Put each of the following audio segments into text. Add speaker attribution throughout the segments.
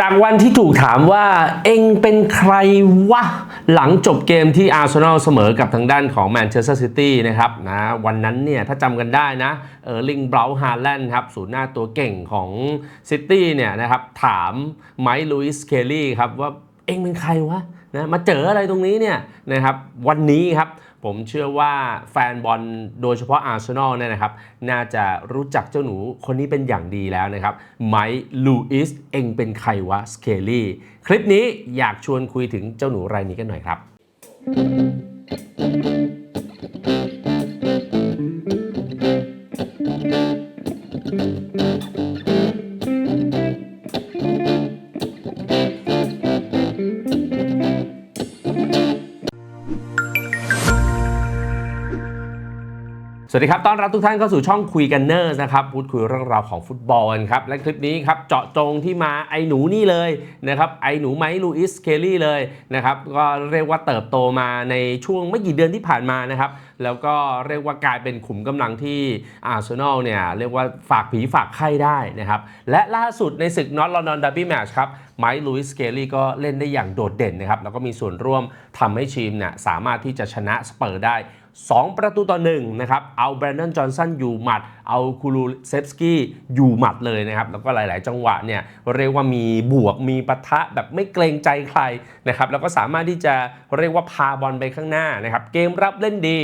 Speaker 1: จากวันที่ถูกถามว่าเองเป็นใครวะ หลังจบเกมที่อาร์เซนอลเสมอกับทางด้านของแมนเชสเตอร์ซิตี้นะครับนะวันนั้นเนี่ยถ้าจำกันได้นะเออลิงเบราฮาแลนด์ครับศูนย์หน้าตัวเก่งของซิตี้เนี่ยนะครับถามไมค์ลุยส์เคลลี่ครับว่าเองเป็นใครวะนะมาเจออะไรตรงนี้เนี่ยนะครับวันนี้ครับ ผมเชื่อว่าแฟนบอลโดยเฉพาะอาร์เซนอลเนี่ยนะครับ น่าจะรู้จักเจ้าหนูคนนี้เป็นอย่างดีแล้วนะครับ ไมค์ลูอิสเองเป็นใครวะสเคลลี่ คลิปนี้อยากชวนคุยถึงเจ้าหนูรายนี้กันหน่อยครับ สวัสดีครับ ต้อนรับทุกท่านเข้าสู่ช่องคุยกันเนอร์นะครับ พูดคุยเรื่องราวของฟุตบอลครับ และคลิปนี้ครับ เจาะจงที่มาไอหนูนี่เลยนะครับ ไอหนูไมค์ลูอิส เคลลี่เลยนะครับ ก็เรียกว่าเติบโตมาในช่วงไม่กี่เดือนที่ผ่านมานะครับ แล้วก็เรียกว่ากลายเป็นขุมกำลังที่อาร์เซนอลเนี่ยเรียกว่าฝากผีฝากไข้ได้นะครับ และล่าสุดในศึกนอตลอนดอนดับบี้แมชครับไมค์ลูอิส เคลลี่ก็เล่นได้อย่างโดดเด่นนะครับ แล้วก็มีส่วนร่วมทำให้ทีมเนี่ยสามารถที่จะชนะสเปอร์ได้ 2 ประตูต่อ1นะครับ เอาแบรนดอนจอห์นสันอยู่หมัด เอาคูลูเซฟสกี้อยู่หมัดเลยนะครับ แล้วก็หลาย ๆ จังหวะเนี่ยเรียกว่ามีบวก มีปะทะแบบไม่เกรงใจใครนะครับ แล้วก็สามารถที่จะเรียกว่าพาบอลไปข้างหน้านะครับ เกมรับเล่นดี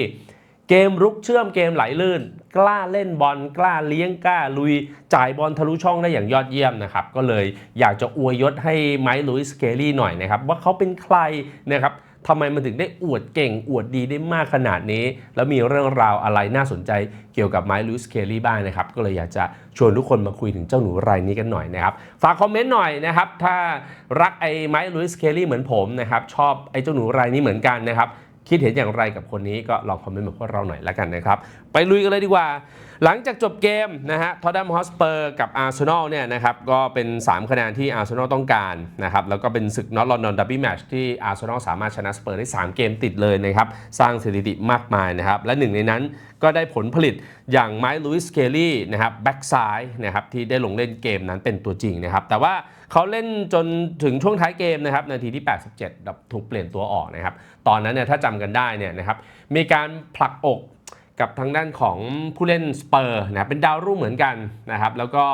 Speaker 1: เกมรุกเชื่อมเกมไหลลื่น กล้าเล่นบอล กล้าเลี้ยงกล้าลุย จ่ายบอลทะลุช่องได้อย่างยอดเยี่ยมนะครับ ก็เลยอยากจะอวยยศให้ไมค์ลุยส์เคลลี่หน่อยนะครับว่าเขาเป็นใครนะครับ ทำไมมันถึงได้อวดเก่ง อวดดีได้มากขนาดนี้ แล้วมีเรื่องราวอะไรน่าสนใจเกี่ยวกับไมค์ลุยส์เคลลี่บ้างนะครับ ก็เลยอยากจะชวนทุกคนมาคุยถึงเจ้าหนูรายนี้กันหน่อยนะครับ ฝากคอมเมนต์หน่อยนะครับ ถ้ารักไอ้ไมค์ลุยส์เคลลี่เหมือนผมนะครับ ชอบไอ้เจ้าหนูรายนี้เหมือนกันนะครับ คิดเห็นอย่างไรกับคนนี้ก็ลองคอมเมนต์มาพวกเราหน่อยละกันนะครับ ไปลุยกันเลยดีกว่าหลังจากจบเกมนะฮะทอ t แ h มฮอสเปอร์กับอาร์เซนอลเนี่ยนะครับก็เป็น 3 คะแนนที่อาร์เซนอลต้องการนะครับแล้วก็เป็นศึกนอตลอนดอนดับบี้แมชที่อาร์เซนอลสามารถชนะสเปอร์ได้ 3 เกมติดเลยนะครับสร้างสถิติมากมายนะครับและหนึ่งในนั้นก็ได้ผลผลิตอย่างไมค์ลุยส์เคลลี่นะครับแบ็กซ้ายนะครับที่ได้ลงเล่นเกมนั้นเป็นตัวจริงนะครับแต่ว่าเขาเล่นจนถึงช่วงท้ายเกมนะครับนาทีที่ 87แบบถูกเปลี่ยนตัวออกนะครับตอนนั้นเนี่ยถ้าจำกันได้เนี่ยนะครับมีการผลักอก กับทางด้านของผู้เล่นสเปอร์นะเป็นดาวรุ่งเหมือนกันนะครับแล้วก็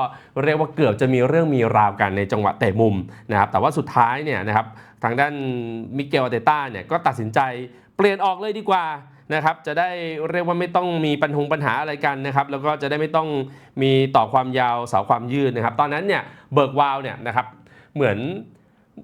Speaker 1: เรียกว่าเกือบจะมีเรื่องมีราวกันในจังหวะเตะมุมนะครับแต่ว่าสุดท้ายเนี่ยนะครับทางด้านมิเกลอาเตต้าเนี่ยก็ตัดสินใจเปลี่ยนออกเลยดีกว่านะครับจะได้เรียกว่าไม่ต้องมีปัญหาปัญหาอะไรกันนะครับแล้วก็จะได้ไม่ต้องมีต่อความยาวเสาความยืดนะครับตอนนั้นเนี่ยเบิร์กวาวเนี่ยนะครับเหมือน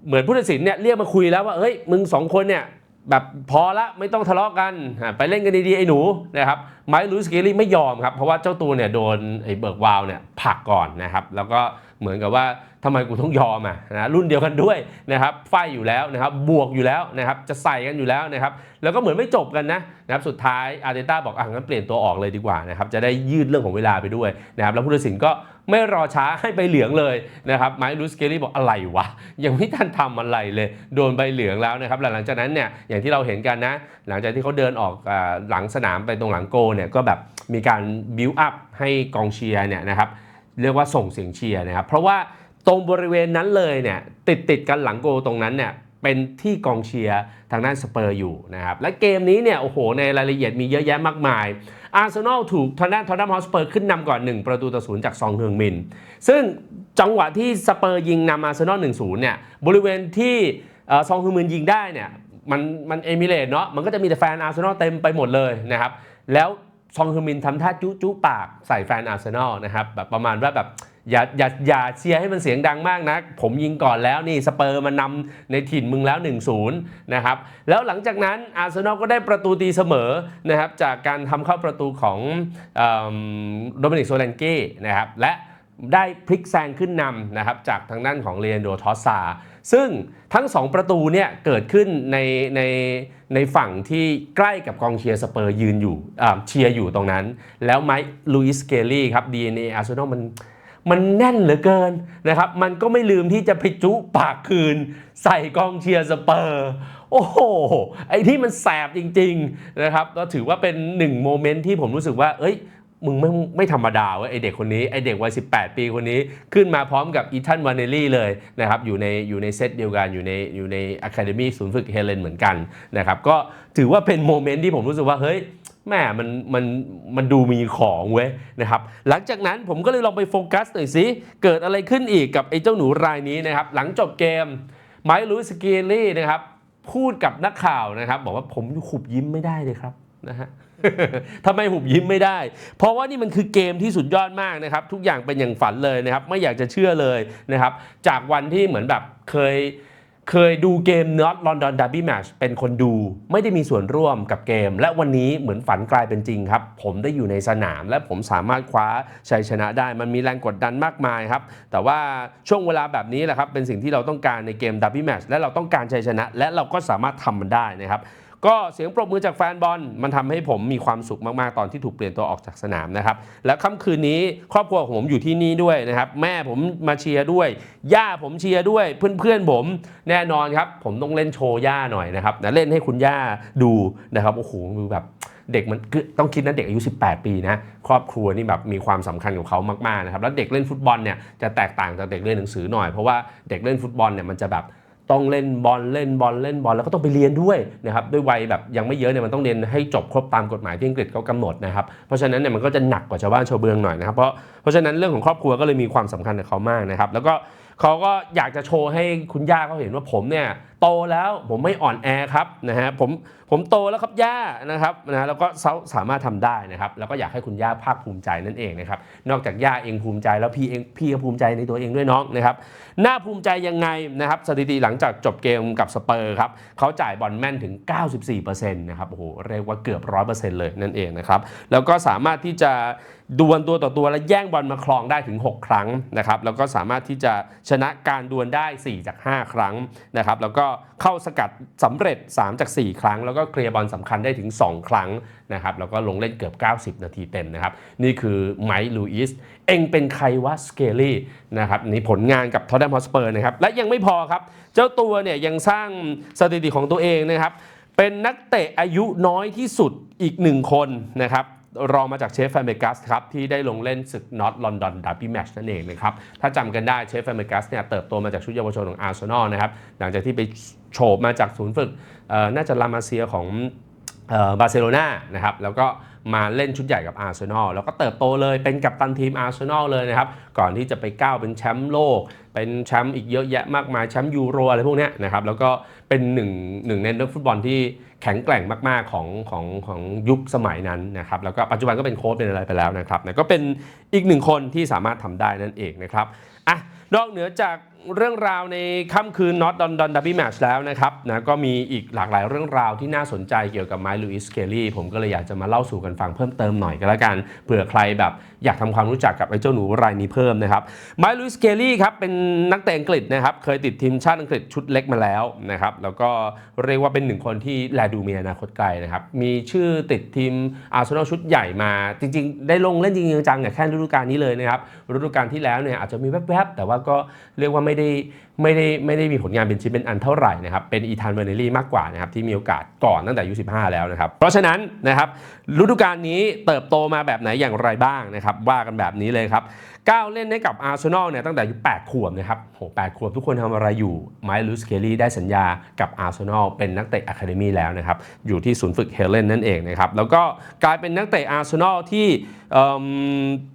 Speaker 1: เหมือนผู้ตัดสินเนี่ยเรียกมาคุยแล้วว่าเฮ้ยมึงสองคนเนี่ย แบบพอละไม่ต้องทะเลาะกันไปเล่นกันดีๆไอ้หนูนะครับไมค์ลูสเกลลี่ไม่ยอมครับเพราะว่าเจ้าตัวเนี่ยโดนไอ้เบิร์กวาวเนี่ยผลักก่อนนะครับแล้วก็ เหมือนกับว่าทำไมกูต้องยอมอะนะรุ่นเดียวกันด้วยนะครับไฟอยู่แล้วนะครับบวกอยู่แล้วนะครับจะใส่กันอยู่แล้วนะครับแล้วก็เหมือนไม่จบกันนะนะครับสุดท้ายอาร์เตต้าบอกอะงั้นเปลี่ยนตัวออกเลยดีกว่านะครับจะได้ยืดเรื่องของเวลาไปด้วยนะครับแล้วผู้ตัดสินก็ไม่รอช้าให้ใบเหลืองเลยนะครับไมค์ลูสเกลลี่บอกอะไรวะ ยังไม่ทันทำอะไรเลย โดนใบเหลืองแล้วนะครับหลังจากนั้นเนี่ยอย่างที่เราเห็นกันนะ หลังจากที่เขาเดินออกอหลังสนามไปตรงหลังโกเนี่ยก็แบบมีการบิวอัพให้กองเชียร์เนี่ยนะครับ เรียกว่าส่งเสียงเชียร์นะครับเพราะว่าตรงบริเวณนั้นเลยเนี่ยติดติดกันหลังโกตรงนั้นเนี่ยเป็นที่กองเชียร์ทางด้านสเปอร์อยู่นะครับและเกมนี้เนี่ยโอ้โหในรายละเอียดมีเยอะแยะมากมายอาร์เซนอลถูกทางด้านทอตแนมฮอสเปอร์ขึ้นนำก่อน 1 ประตูต่อศูนย์จากซองเฮืองมิน ซึ่งจังหวะที่สเปอร์ยิงนำอาร์เซนอล1-0เนี่ยบริเวณที่ซองเฮืองมินยิงได้เนี่ยมันมันเอมิเลตเนาะมันก็จะมีแต่แฟนอาร์เซนอลเต็มไปหมดเลยนะครับแล้ว ซองฮือมินทำท่าจุจุปากใส่แฟนอาร์เซนอลนะครับแบบประมาณว่าแบบอย่าอย่าอย่าเชียร์ให้มันเสียงดังมากนะ ผมยิงก่อนแล้วนี่สเปอร์มานำในถิ่นมึงแล้ว 1-0 นะครับ แล้วหลังจากนั้นอาร์เซนอลก็ได้ประตูตีเสมอนะครับจากการทำเข้าประตูของโดมินิกโซเลนเก้นะครับและได้พลิกแซงขึ้นนำนะครับจากทางด้านของเรียนโดทอสซา ซึ่งทั้ง 2 ประตูเนี่ยเกิดขึ้นในในในฝั่งที่ใกล้กับกองเชียร์สเปอร์ยืนอยู่เชียร์อยู่ตรงนั้น แล้วไมค์ลุยส์เกลลี่ครับ DNA อาร์เซนอลมันมันแน่นเหลือเกินนะครับ มันก็ไม่ลืมที่จะไปจุปากคืน ใส่กองเชียร์สเปอร์ โอ้โห ไอ้ที่มันแสบจริง ๆ นะครับ ก็ถือว่าเป็นหนึ่งโมเมนต์ที่ผมรู้สึกว่า เอ้ย มึงไม่ไม่ธรรมดาเว้ยไอเด็กคนนี้ไอเด็กวัย18 ปีคนนี้ขึ้นมาพร้อมกับอีธานวานเนลลี่เลยนะครับอยู่ในอยู่ในเซตเดียวกันอยู่ในอยู่ในอะคาเดมี่ศูนย์ฝึกเฮเลนเหมือนกันนะครับก็ถือว่าเป็นโมเมนต์ที่ผมรู้สึกว่าเฮ้ยแม่มันมันมันดูมีของเว้ยนะครับหลังจากนั้นผมก็เลยลองไปโฟกัสหน่อยสิเกิดอะไรขึ้นอีกกับไอ้เจ้าหนูรายนี้นะครับหลังจบเกมไมค์ลูสเกลลี่นะครับพูดกับนักข่าวนะครับบอกว่าผมขุบยิ้มไม่ได้เลยครับนะฮะ ทำไมหุบยิ้มไม่ได้ เพราะว่านี่มันคือเกมที่สุดยอดมากนะครับ ทุกอย่างเป็นอย่างฝันเลยนะครับ ไม่อยากจะเชื่อเลยนะครับ จากวันที่เหมือนแบบเคยเคยดูเกม Not London Derby Match เป็นคนดูไม่ได้มีส่วนร่วมกับเกม และวันนี้เหมือนฝันกลายเป็นจริงครับ ผมได้อยู่ในสนาม และผมสามารถคว้าชัยชนะได้ มันมีแรงกดดันมากมายครับ แต่ว่าช่วงเวลาแบบนี้แหละครับ เป็นสิ่งที่เราต้องการในเกม Derby Match และเราต้องการชัยชนะ และเราก็สามารถทำมันได้นะครับ ก็เสียงปรบมือจากแฟนบอลมันทำให้ผมมีความสุขมากๆ ตอนที่ถูกเปลี่ยนตัวออกจากสนามนะครับและค่ำคืนนี้ครอบครัวของผมอยู่ที่นี่ด้วยนะครับแม่ผมมาเชียร์ด้วย ย่าผมเชียร์ด้วยเพื่อนๆผมแน่นอนครับ ผมต้องเล่นโชว์ย่าหน่อยนะครับนะเล่นให้คุณย่าดูนะครับโอ้โหคือแบบเด็กมันคือต้องคิดนะเด็กอายุ 18 ปีนะครอบครัวนี่แบบมีความสำคัญกับเขามากๆนะครับแล้วเด็กเล่นฟุตบอลเนี่ยจะแตกต่างจากเด็กเรียนหนังสือหน่อยเพราะว่าเด็กเล่นฟุตบอลเนี่ยมันจะแบบ ต้องเล่นบอลเล่นบอลเล่นบอลแล้วก็ต้องไปเรียนด้วยนะครับด้วยวัยแบบยังไม่เยอะเนี่ยมันต้องเรียนให้จบครบตามกฎหมายที่อังกฤษเขากำหนดนะครับเพราะฉะนั้นเนี่ยมันก็จะหนักกว่าชาวบ้านชาวเมืองหน่อยนะครับเพราะเพราะฉะนั้นเรื่องของครอบครัวก็เลยมีความสำคัญกับเขามากนะครับแล้วก็เขาก็อยากจะโชว์ให้คุณย่าเขาเห็นว่าผมเนี่ยโตแล้วผมไม่อ่อนแอครับนะฮะผมผมโตแล้วครับย่านะครับนะแล้วก็สาสามารถทำได้นะครับ แล้วก็อยากให้คุณย่าภาคภูมิใจนั่นเองนะครับนอกจากย่าเองภูมิใจแล้วพี่เองพี่ก็ภูมิใจในตัวเองด้วยน้องนะครับน่าภูมิใจยังไงนะครับสถิติหลังจากจบเกมกับสเปอร์ครับเขาจ่ายบอลแม่นถึง 94%นะครับโอ้โหเรียกว่าเกือบ 100%เลยนั่นเองนะครับแล้วก็สามารถที่จะดวลตัวต่อตัวและแย่งบอลมาครองได้ถึง 6 ครั้งนะครับแล้วก็สามารถที่จะชนะการดวลได้ 4 จาก 5 ครั้งนะครับแล้วก็เข้าสกัดสำเร็จ 3 จาก 4 ครั้ง แล้วก็เคลียร์บอลสำคัญได้ถึง 2 ครั้งนะครับแล้วก็ลงเล่นเกือบ 90 นาทีเต็มนะครับ นี่คือไมค์ลูอิสเองเป็นใครวะสเกลลี่นะครับนี่ผลงานกับทอ t แ n มฮอสเปอร์นะครับ และยังไม่พอครับ เจ้าตัวเนี่ยยังสร้างสถิติของตัวเองนะครับ เป็นนักเตะอายุน้อยที่สุดอีกหนึ่งคนนะครับ รองมาจากเชฟแฟมเบกัสครับที่ได้ลงเล่นศึกน็อตลอนดอนดาร์บี้แมชนั่นเองนะครับ ถ้าจำกันได้เชฟแฟมเบกัสเนี่ยเติบโตมาจากชุดเยาวชนของอาร์เซนอลนะครับ หลังจากที่ไปโฉบมาจากศูนย์ฝึกน่าจะลามาเซียของ บาร์เซโลนานะครับแล้วก็มาเล่นชุดใหญ่กับอาร์เซนอลแล้วก็เติบโตเลยเป็นกัปตันทีมอาร์เซนอลเลยนะครับ ก่อนที่จะไปก้าวเป็นแชมป์โลก เป็นแชมป์อีกเยอะแยะมากมายแชมป์ยูโรอะไรพวกนี้นะครับ แล้วก็เป็นหนึ่งหนึ่งในนักฟุตบอลที่แข็งแกร่งมาก ๆ ของของของยุคสมัยนั้นนะครับ แล้วก็ปัจจุบันก็เป็นโค้ชเป็นอะไรไปแล้วนะครับนะก็เป็นอีกหนึ่งคนที่สามารถทำได้นั่นเองนะครับอะนอกเหนือจาก เรื่องราวในค่ำคืน Not Don Don Derby Match แล้วนะครับนะก็มีอีกหลากหลายเรื่องราวที่น่าสนใจเกี่ยวกับไมล์ลูอิสเคลลี่ผมก็เลยอยากจะมาเล่าสู่กันฟังเพิ่มเติมหน่อยก็แล้วกันเผื่อใครแบบอยากทำความรู้จักกับไอ้เจ้าหนูรายนี้เพิ่มนะครับไมล์ลูอิสเคลลี่ครับเป็นนักเตะอังกฤษนะครับเคยติดทีมชาติอังกฤษชุดเล็กมาแล้วนะครับแล้วก็เรียกว่าเป็นหนึ่งคนที่แลดูมีอนาคตไกลนะครับมีชื่อติดทีมอาร์เซนอลชุดใหญ่มาจริง ๆ ได้ลงเล่นจริงๆจังๆเนี่ยแค่ฤดูกาลนี้เลยนะครับฤดูกาลที่แล้วเนี่ยอาจจะมีแวบๆแต่ว่าก็เรียกว่าไม่ได้ ไม่ได้ไม่ได้มีผลงานเป็นชิ้นเป็นอันเท่าไหร่นะครับเป็นอีธานเวเนลี่มากกว่านะครับที่มีโอกาสก่อนตั้งแต่อายุ15 แล้วนะครับ เพราะฉะนั้นนะครับฤดูกาลนี้เติบโตมาแบบไหนอย่างไรบ้างนะครับว่ากันแบบนี้เลยครับก้าวเล่นให้กับอาร์เซนอลเนี่ยตั้งแต่อายุ8ขวบนะครับโห8ขวบทุกคนทำอะไรอยู่ไมล์ลูสเคลลี่ได้สัญญากับอาร์เซนอลเป็นนักเตะอะคาเดมีแล้วนะครับอยู่ที่ศูนย์ฝึกเฮเลนนั่นเองนะครับแล้วก็กลายเป็นนักเตะอาร์เซนอลที่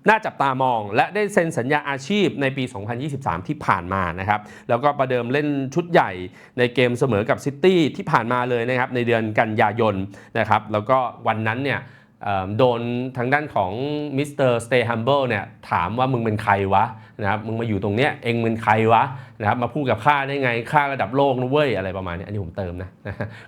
Speaker 1: น่าจับตามอง และได้เซ็นสัญญาอาชีพในปี 2023 ที่ผ่านมานะครับแล้วก็ประเดิมเล่นชุดใหญ่ในเกมเสมอกับซิตี้ที่ผ่านมาเลยนะครับในเดือนกันยายนนะครับแล้วก็วันนั้นเนี่ย โดนทางด้านของมิสเตอร์สเตย์ฮัมเบิลเนี่ยถามว่ามึงเป็นใครวะนะครับมึงมาอยู่ตรงเนี้ยเองเป็นใครวะนะครับมาพูดกับข้าได้ไงข้าระดับโลกนะเว้ยอะไรประมาณนี้อันนี้ผมเติมนะ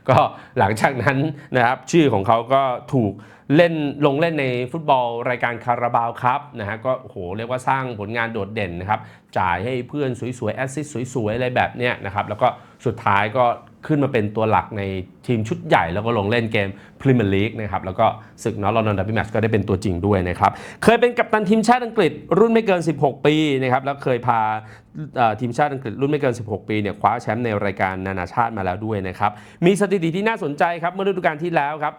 Speaker 1: ก็หลังจากนั้นนะครับชื่อของเขาก็ถูกเล่นลงเล่นในฟุตบอลรายการคาราบาวครับนะฮะก็โหเรียกว่าสร้างผลงานโดดเด่นนะครับจ่ายให้เพื่อนสวยๆแอสซิสสวยๆอะไรแบบเนี้ยนะครับแล้วก็สุดท้ายก็ขึ้นมาเป็นตัวหลักใน ทีมชุดใหญ่แล้วก็ลงเล่นเกมพรีเมียร์ลีกนะครับแล้วก็ศึกนอตลอนดอนดับบี้แมตช์ก็ได้เป็นตัวจริงด้วยนะครับ เคยเป็นกัปตันทีมชาติอังกฤษรุ่นไม่เกิน 16 ปีนะครับแล้วเคยพาทีมชาติอังกฤษรุ่นไม่เกิน 16 ปีเนี่ยคว้าแชมป์ในรายการนานาชาติมาแล้วด้วยนะครับ มีสถิติที่น่าสนใจครับเมื่อฤดูกาลที่แล้วครับ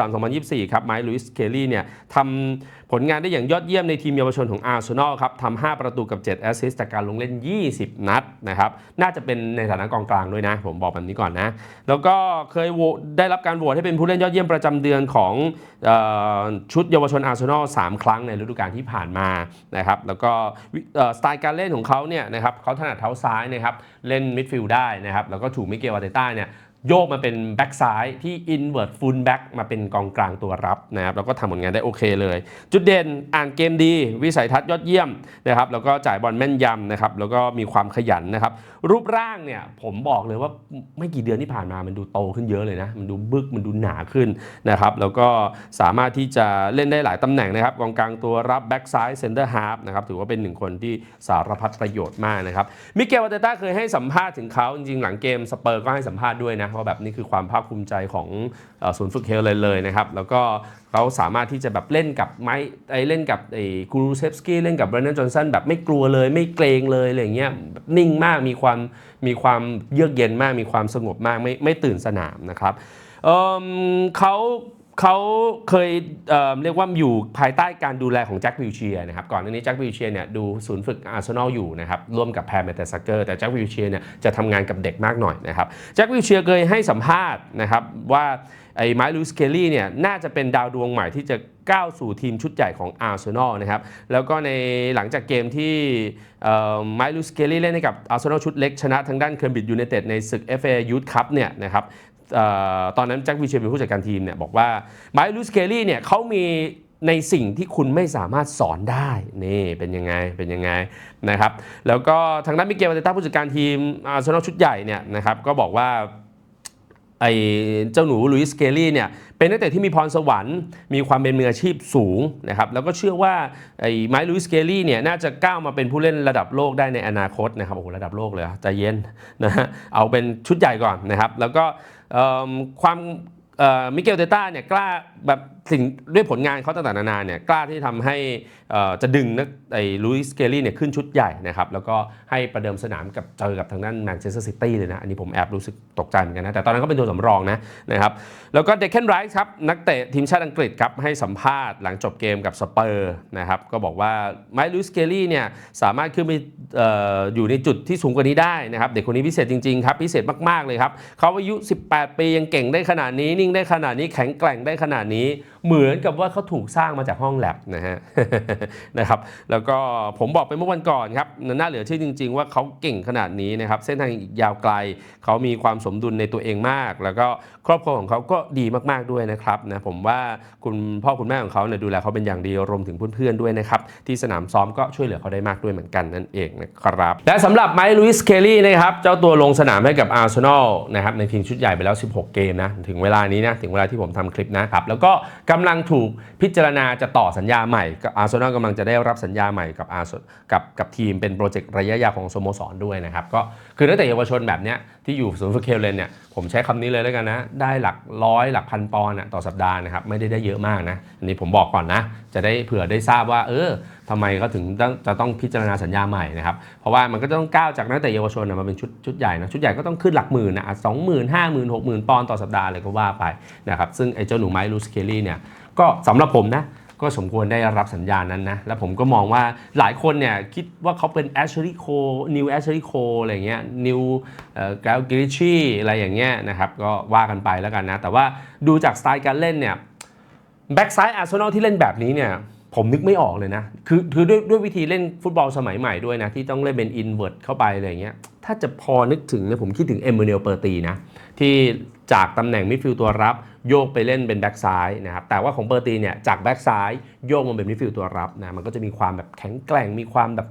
Speaker 1: 2023-2024 ครับไมค์ลุยส์เคลลี่เนี่ยทำผลงานได้อย่างยอดเยี่ยมในทีมเยาวชนของอาร์เซนอลครับทำ5ประตูกับ 7 แอสซิสต์จากการลงเล่น 20 นัดนะครับน่าจะเป็นในฐานะกองกลางด้วยนะ ผมบอกแบบนี้ก่อนนะ แล้วก็เคยได้รับการโหวตให้เป็นผู้เล่นยอดเยี่ยมประจำเดือนของออชุดเยาวชนอาร์เซนอล3ครั้งในฤดูกาลที่ผ่านมานะครับแล้วก็สไตล์การเล่นของเขาเนี่ยนะครับเขาถนัดเท้าซ้ายนะครับเล่นมิดฟิลด์ได้นะครับแล้วก็ถูกมิเกลอาร์เตต้าเนี่ย โยกมาเป็นแบ็กซ้ายที่อินเว r ร์ f ฟูลแบ็กมาเป็นกองกลางตัวรับนะครับแล้วก็ทำผลงานได้โอเคเลย จุดเด่นอ่านเกมดี วิสัยทัศน์ยอดเยี่ยมนะครับแล้วก็จ่ายบอลแม่นยำนะครับแล้วก็มีความขยันนะครับ รูปร่างเนี่ยผมบอกเลยว่าไม่กี่เดือนที่ผ่านมามันดูโตขึ้นเยอะเลยนะ มันดูบึกมันดูหนาขึ้นนะครับแล้วก็สามารถที่จะเล่นได้หลายตำแหน่งนะครับกองกลางตัวรับแบ็กซ้ายเซนเตอร์ฮาร์ฟนะครับถือว่าเป็นหนึ่งคนที่สารพัดประโยชน์มากนะครับมิเกลวาเตต้าเคยให้สัมภาษณ์ถึงเขาจริงๆหลังเกมสเปอร์ก็ให้สัมภาษณ์ด้วยนะเพราะแบบนี้คือความภาคภูมิใจของศูนย์ฝึกเฮลเลยเลยนะครับ แล้วก็เขาสามารถที่จะแบบเล่นกับไม้ไอเล่นกับไอ้กูรูเซฟสกี้เล่นกับเบรน d นจอห์นสันแบบไม่กลัวเลยไม่เกรงเลยอะไรอย่างเงี้ยนิ่งมากมีความมีความเยือกเย็นมากมีความสงบมากไม่ไม่ตื่นสนามนะครับเเขา เขาเคยเเรียกว่าอยู่ภายใต้การดูแลของแจ็ควิลเชียนะครับก่อนหน้านี้แจ็ควิลเชียเนี่ยดูศูนย์ฝึกอาร์เซนอลอยู่นะครับร่วมกับแพร์เมเตสักเกอร์แต่แจ็ควิลเชียเนี่ยจะทำงานกับเด็กมากหน่อยนะครับแจ็ควิลเชียเคยให้สัมภาษณ์นะครับว่าไอ้ไมค์ลูสเคลลี่เนี่ยน่าจะเป็นดาวดวงใหม่ที่จะก้าวสู่ทีมชุดใหญ่ของอาร์เซนอลนะครับแล้วก็ในหลังจากเกมที่ไมค์ลูสเคลลี่เล่นให้กับอาร์เซนอลชุดเล็กชนะทางด้านเคมบริดจ์ยูไนเต็ดในศึก FA Youth Cup เนี่ยนะครับ ตอนนั้นแจ็ควิเชียเป็นผู้จัดการทีมเนี่ยบอกว่าไมค์ลูสเคลลี่เนี่ยเขามีในสิ่งที่คุณไม่สามารถสอนได้นี่เป็นยังไงเป็นยังไงนะครับแล้วก็ทางด้านมิเกลวาเตต้าผู้จัดการทีมอาร์เซนอลชุดใหญ่เนี่ยนะครับก็บอกว่า ไอ้เจ้าหนูลุยส์เคลี่เนี่ยเป็นนักเตะที่มีพรสวรรค์ มีความเป็นมืออาชีพสูงนะครับแล้วก็เชื่อว่าไอ้ไมค์ลุยส์เคลี่เนี่ยน่าจะก้าวมาเป็นผู้เล่นระดับโลกได้ในอนาคตนะครับโอ้โหระดับโลกเลยใจเย็นนะฮะเอาเป็นชุดใหญ่ก่อนนะครับ แล้วก็ความมิเกลเตต้าเนี่ยกล้าแบบสิ่งด้วยผลงานเขาต่างๆนานาเนี่ยกล้าที่ทำให้อ่อจะดึงนักไอ้ลุยส์เคลลี่เนี่ยขึ้นชุดใหญ่นะครับแล้วก็ให้ประเดิมสนามกับเจอกับทางด้านแมนเชสเตอร์ซิตี้เลยนะ อันนี้ผมแอบรู้สึกตกใจเหมือนกันนะ แต่ตอนนั้นก็เป็นตัวสำรองนะนะครับแล้วก็เดคเคนไรส์ครับ นักเตะทีมชาติอังกฤษครับ ให้สัมภาษณ์หลังจบเกมกับสเปอร์นะครับก็บอกว่าไมค์ลุยส์เคลลี่เนี่ยสามารถขึ้นไปเอออยู่ในจุดที่สูงกว่านี้ได้นะครับเด็กคนนี้พิเศษจริงๆครับพิเศษมากๆเลยครับเขาอายุ 18 ปียังเก่งได้ขนาดนี้นิ่งได้ขนาดนี้แข็งแกร่งได้ขนาดนี้เหมือนกับว่าเขาถูกสร้างมาจากห้องแลบนะฮะนะครับแล้วก็ผมบอกไปเมื่อวันก่อนครับน่าเหลือเชื่อจริง ๆ ว่าเขาเก่งขนาดนี้นะครับเส้นทางอีกยาวไกลเขามีความสมดุลในตัวเองมาก แล้วก็ครอบครัวของเขาก็ดีมากๆด้วยนะครับนะผมว่าคุณพ่อคุณแม่ของเขาเนี่ยดูแลเขาเป็นอย่างดีรวมถึงเพื่อนๆด้วยนะครับที่สนามซ้อมก็ช่วยเหลือเขาได้มากด้วยเหมือนกันนั่นเองนะครับและสำหรับไมค์ลุยส์เคลลี่นะครับเจ้าตัวลงสนามให้กับอาร์เซนอลนะครับในทีมชุดใหญ่ไปแล้ว 16 เกมนะถึงเวลานี้นะถึงเวลาที่ผมทำคลิปนะครับแล้วก็กำลังถูกพิจารณาจะต่อสัญญาใหม่กับอาร์เซนอลกำลังจะได้รับสัญญาใหม่กับอาร์กับกับทีมเป็นโปรเจกต์ระยะยาวของสโมสรด้วยนะครับ ก็คือตั้งแต่เยาวชนแบบเนี้ยที่อยู่ศูนย์ฝึกเคลเลนเนี่ยผมใช้คำนี้เลยแล้วกันนะ ได้หลักร้อยหลักพันปอนด์อะต่อสัปดาห์นะครับ ไม่ได้ได้เยอะมากนะ อันนี้ผมบอกก่อนนะ จะได้เผื่อได้ทราบว่า เออ ทำไมเขาถึงจะต้องพิจารณาสัญญาใหม่นะครับ เพราะว่ามันก็จะต้องก้าวจากนักเตะเยาวชนมาเป็นชุดชุดใหญ่นะ ชุดใหญ่ก็ต้องขึ้นหลักหมื่นนะสองหมื่นห้าหมื่นหกหมื่นปอนด์ต่อสัปดาห์เลยก็ว่าไปนะครับ ซึ่งไอ้เจ้าหนูไมค์ลูสเคลลี่เนี่ย ก็สำหรับผมนะก็สมควรได้รับสัญญาณนั้นนะ แล้วผมก็มองว่าหลายคนเนี่ยคิดว่าเขาเป็นแอชเชอรี่โค นิวแอชเชอรี่โคอะไรเงี้ย นิวกราลกิริชีอะไรอย่างเงี้ยนะครับ ก็ว่ากันไปแล้วกันนะ แต่ว่าดูจากสไตล์การเล่นเนี่ย แบ็กซ้ายอาร์เซนอลที่เล่นแบบนี้เนี่ย ผมนึกไม่ออกเลยนะ คือคือด้วยด้วยวิธีเล่นฟุตบอลสมัยใหม่ด้วยนะ ที่ต้องเล่นเป็นอินเว t ร์เข้าไปอะไรเงี้ย ถ้าจะพอนึกถึงเนี่ยผมคิดถึงเอม a เนลเปอร์ตีนะ ที่จากตำแหน่งมิดฟิลด์ตัวรับ โยกไปเล่นเป็นแบ็กซ้ายนะครับ แต่ว่าของเปอร์ตีเนี่ยจากแบ็กซ้ายโยกมาเป็นมิดฟิลด์ตัวรับนะ มันก็จะมีความแบบแข็งแกร่ง มีความแบบ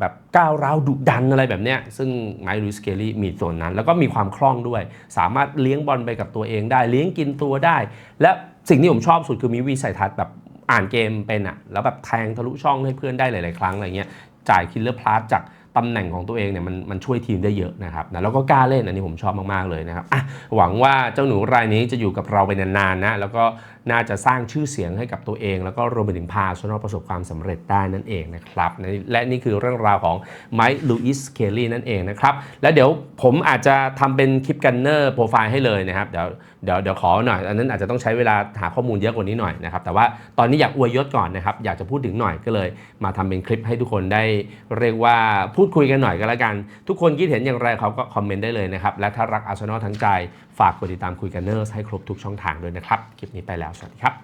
Speaker 1: แบบก้าวร้าวดุดันอะไรแบบเนี้ย ซึ่งไมค์ลุยส์เคลลี่มีส่วนนั้น แล้วก็มีความคล่องด้วย สามารถเลี้ยงบอลไปกับตัวเองได้ เลี้ยงกินตัวได้ และสิ่งที่ผมชอบสุดคือมีวิสัยทัศน์แบบ อ่านเกมเป็นอะแล้วแบบแทงทะลุช่องให้เพื่อนได้หลาย ๆ ครั้งอะไรเงี้ยจ่ายคิลเลอร์พลาสจากตำแหน่งของตัวเองเนี่ยมันมันช่วยทีมได้เยอะนะครับนะแล้วก็กล้าเล่นอันนี้ผมชอบมาก ๆ เลยนะครับอะหวังว่าเจ้าหนูรายนี้จะอยู่กับเราไปนาน ๆ นะ แล้วก็น่าจะสร้างชื่อเสียงให้กับตัวเอง แล้วก็รวมไปถึงพาอาร์เนอลประสบความสำเร็จได้นั่นเองนะครับและนี่คือเรื่องราวของไมค์ลูอิสเคลลี่นั่นเองนะครับ แล้วเดี๋ยวผมอาจจะทำเป็นคลิปกันเนอร์โปรไฟล์ให้เลยนะครับเดี๋ยวเดี๋ยวเดี๋ยวขอหน่อย อันนั้นอาจจะต้องใช้เวลาหาข้อมูลเยอะกว่านี้หน่อยนะครับ แต่ว่าตอนนี้อยากอวยยศก่อนนะครับ อยากจะพูดถึงหน่อยก็เลย มาทำเป็นคลิปให้ทุกคนได้เรียกว่าพูดคุยกันหน่อยก็แล้วกัน ทุกคนคิดเห็นอย่างไรเขาก็คอมเมนต์ได้เลยนะครับ และถ้ารักอาร์เซนอลทั้งใจ ฝากกดติดตามคุยกันเนอร์ให้ครบทุกช่องทางด้วยนะครับ คลิปนี้ไปแล้ว สวัสดีครับ